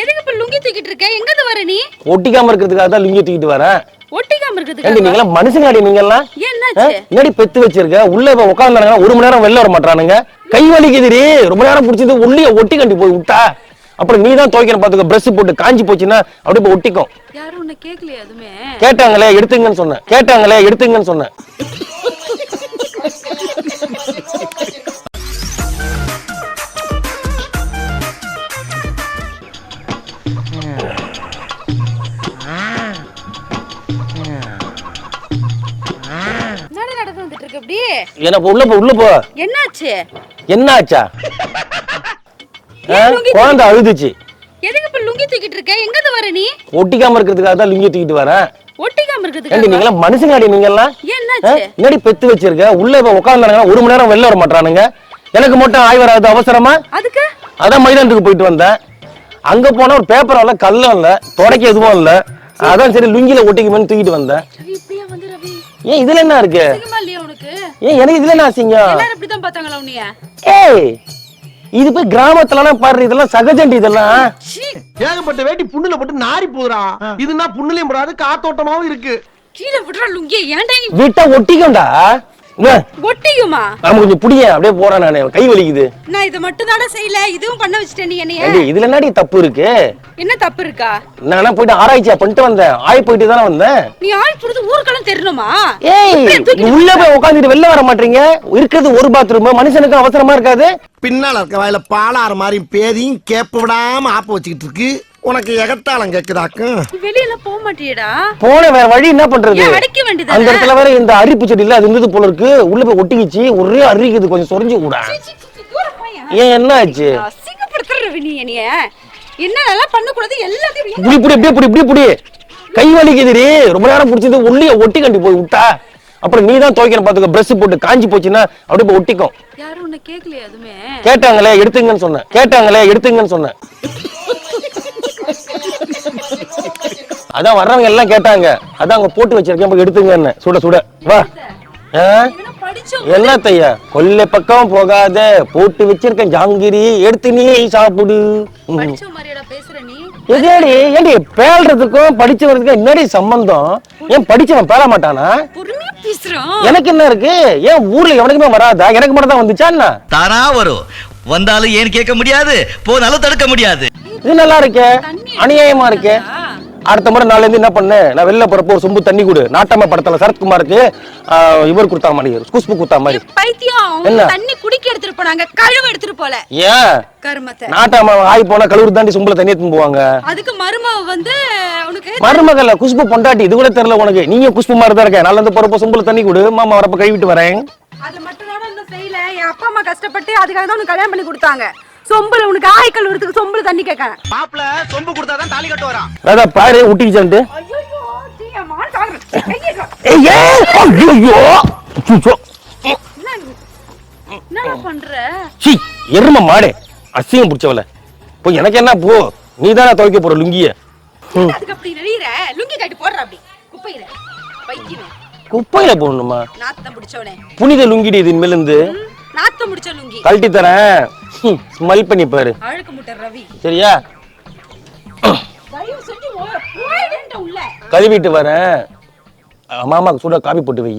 எதுக்கு இப்ப லுங்கி தூக்கிட்டு இருக்க? எங்கது வர நீ? ஒட்டிக்காம இருக்கிறதுக்காக தான் லுங்கி தூக்கிட்டு வரேன் ஒட்டிக்காம இருக்கிறதுக்கு நீங்களாம் மனுஷங்களாடி நீங்கெல்லாம்? என்னாச்சு? முன்னாடி பெத்து வச்சிருக்க? உள்ள இப்ப உட்காந்துறாங்க ஒரு மணி நேரம் வெளில வர மாட்டானுங்க கை வலிக்குதுடி. ரொம்ப நேரம் பிடிச்சது உள்ளே ஒட்டி கண்டி போய் விட்டா. அப்புறம் நீ தான் துவைக்கணும் பாத்துக்க. பிரஷ் போட்டு காஞ்சி போச்சுன்னா அப்படியே போய் ஒட்டிக்கும். யாரும் உன்னை கேக்கலையா எதுவுமே கேட்டாங்களே எடுத்துங்கன்னு சொன்னேன். கேட்டாங்களே எடுத்துங்கன்னு சொன்னேன். இருக்க இப்படி என்ன உள்ள போ உள்ள போ. என்னாச்சு? குழந்தை அழுதுச்சு. எதுக்கு இப்ப லுங்கி தூக்கிட்டு இருக்க? எங்கது வர நீ? ஒட்டிக்காம இருக்கிறதுக்காக தான் லுங்கி தூக்கிட்டு வரேன். ஒட்டிக்காம இருக்கிறதுக்கு நீங்களாம் மனுஷங்களாடி நீங்கெல்லாம்? என்னாச்சு? முன்னாடி பெத்து வச்சிருக்க? உள்ள இப்ப உட்காந்துறாங்க ஒரு மணி நேரம் வெளில வர மாட்டானுங்க எனக்கு மட்டும் ஆய் வராது அவசரமா? அதுக்கு? அதான் மைதானத்துக்கு போயிட்டு வந்தேன். அங்க போனா ஒரு பேப்பர் இல்ல கல்லும் இல்ல தொடக்க எதுவும் இல்ல. அதான் சரி லுங்கில ஒட்டிக்குமேன்னு தூக்கிட்டு வந்தேன். ஏன் இதுல என்ன இருக்கு? ஏன் எனக்கு இதுல என்ன அசிங்கம்? எல்லாரும் இப்படிதான் பார்த்தாங்களா உன்னைய? ஏய் இது போய் கிராமத்துலலாம் பாரு இதெல்லாம் சகஜண்டி இதெல்லாம். சீ ஏகப்பட்ட வேட்டி புண்ணுல போட்டு நாரி போகுதுடா இதுனா புண்ணுலயும் போடாது காத்தோட்டமாவும் இருக்கு. கீழே விடுறா லுங்கிய ஏன்டா நீ விட்டா ஒட்டிக்கும்டா? ஒட்டிக்குமா கொஞ்சம் அப்படியே போறேன் நானு. கை வலிக்குது. நான் இதை மட்டும் தானே செய்யல இதுவும் பண்ண வச்சுட்டேன் நீ என்னைய. இதுல என்னடி தப்பு இருக்கு? என்ன தப்பு இருக்கா? நான் போயிட்டு ஆராய்ச்சியா பண்ணிட்டு வந்தேன். ஆய் போயிட்டு தானே வந்தேன். நீ ஆள் புடுது ஊருக்கெல்லாம் தெரியணுமா? ஏய் உள்ள போய் வெளில வர மாட்டீங்க? இருக்கிறது ஒரு பாத்ரூம் மனுஷனுக்கு அவசரமா இருக்காது? பின்னால இருக்க வாயில பாலாறு மாதிரி பேதியும் கேப்ப விடாம ஆப்ப வச்சுக்கிட்டு இருக்கு. உனக்கு எகத்தாளம் கேக்குதாக்கும் வெளியில போக மாட்டியடா. போன வேற வழி என்ன பண்றது? அடைக்க வேண்டியதானே? அந்த இடத்துல வேற இந்த அரிப்பு செடி இல்ல அது இருந்தது போல இருக்கு. உள்ள போய் ஒட்டிக்கிச்சு. ஒரே அரிக்குது கொஞ்சம் சொரிஞ்சு கூட. ஏன் என்ன ஆச்சு அசிங்கப்படுத்துற ரவி நீ என்னைய. என்ன நல்லா பண்ணக்கூடாது எல்லாத்தையும் இப்படி இப்படி இப்படி இப்படி இப்படி இப்படி கை வலிக்குதுடி. ரொம்ப நேரம் பிடிச்சது உள்ளே ஒட்டி கண்டி போய் விட்டா. அப்புறம் நீ தான் துவைக்கணும் பாத்துக்க. பிரஷ் போட்டு காஞ்சி போச்சுன்னா அப்படியே போய் ஒட்டிக்கும். யாரும் உன்னை கேக்கலையா எதுவுமே கேட்டாங்களே எடுத்துங்கன்னு சொன்னேன். கேட்டாங்களே எடுத்துங்கன்னு சொன்னேன். அதான் வர்றவங்க எல்லாம் கேட்டாங்க. அதான் அங்க போட்டு வச்சிருக்கேன் போய் எடுத்துங்கன்னு. சுட சுட. வா. என்ன தையா கொல்லை பக்கம் போகாத. போட்டு வச்சிருக்கேன் ஜாங்கிரி எடுத்து நீ சாப்பிடு. எதேடி ஏண்டி பேல்றதுக்கும் படிச்சவருக்கும் என்னடி சம்பந்தம்? ஏன் படிச்சவன் பேல மாட்டானா? எனக்கு என்ன இருக்கு? ஏன் ஊர்ல எவனுக்குமே வராதா? எனக்கு மட்டும் தான் வந்துச்சா என்ன? தானா வரும். வந்தாலும் ஏன் கேட்க முடியாது? போனாலும் தடுக்க முடியாது. இது நல்லா இருக்கே. அநியாயமா இருக்கே. அடுத்த முறை நாள்ல இருந்து என்ன பண்ணு? நான் வெளில போறப்போ ஒரு சொம்பு தண்ணி கொடு. நாட்டாம படத்துல சரத்குமாருக்கு இவர் கொடுத்தா மாதிரி குஷ்பு கொடுத்தா மாதிரி. பைத்தியம். என்ன? தண்ணி குடிக்க எடுத்துட்டு போனாங்க. கழுவ எடுத்துட்டு போல. ஏன்? கருமத்தை. நாட்டாம ஆய் போனா கழுவுறு தாண்டி சொம்புல தண்ணி எடுத்துன்னு போவாங்க. அதுக்கு மருமவ வந்து உனக்கு மருமகள்ல குஷ்பு பொண்டாட்டி இது கூட தெரியல உனக்கு. நீங்க குஷ்பு மாதிரி தான் இருக்க. நாள்ல இருந்து போறப்போ சொம்புல தண்ணி கொடு. மாமா வரப்ப கழுவிட்டு வரேன். அது மட்டும் தான் செய்யல. என் அப்பா அம்மா கஷ்டப்பட்டு அதுக்காக தான் உனக்கு கல்யாணம் பண்ணி கொடுத்தாங்க. சொம்புல உனக்கு ஆய்க்கல் விடுறதுக்கு சொம்புல தண்ணி கேட்கறேன். மாப்பிள சொம்பு கொடுத்தாதான் தாலி கட்டு வரான் அதான் பாரு ஊட்டிக்கிச்சான்ட்டு ஐயோ சீயம்மா சாகுறேன் கையை கா- ஏய், ஏய், ஐயையோ, ஐயையோ. என்ன நீ? என்னடா பண்ற? சீ எரும மாடு. அசிங்கம் பிடிச்சவள. போய் எனக்கு என்ன போ? நீ தானே துவைக்க போற லுங்கிய. அதுக்கு அப்படி நெளியிற லுங்கி கட்டி போடுற அப்படி. குப்பையில. பைக்கியமே குப்பையில போடணுமா? நாத்தம் பிடிச்சவனே. புனித லுங்கிடி இது இனிமேல் இருந்து. ம், நாத்தம் பிடிச்ச லுங்கி. கழட்டி தரேன். ஸ்மெல் பண்ணி பாரு. அழுக்கு முட்டை ரவி. சரியா? கழுவிட்டு வரேன். மாமாக்கு சூட காபி போட்டு வை.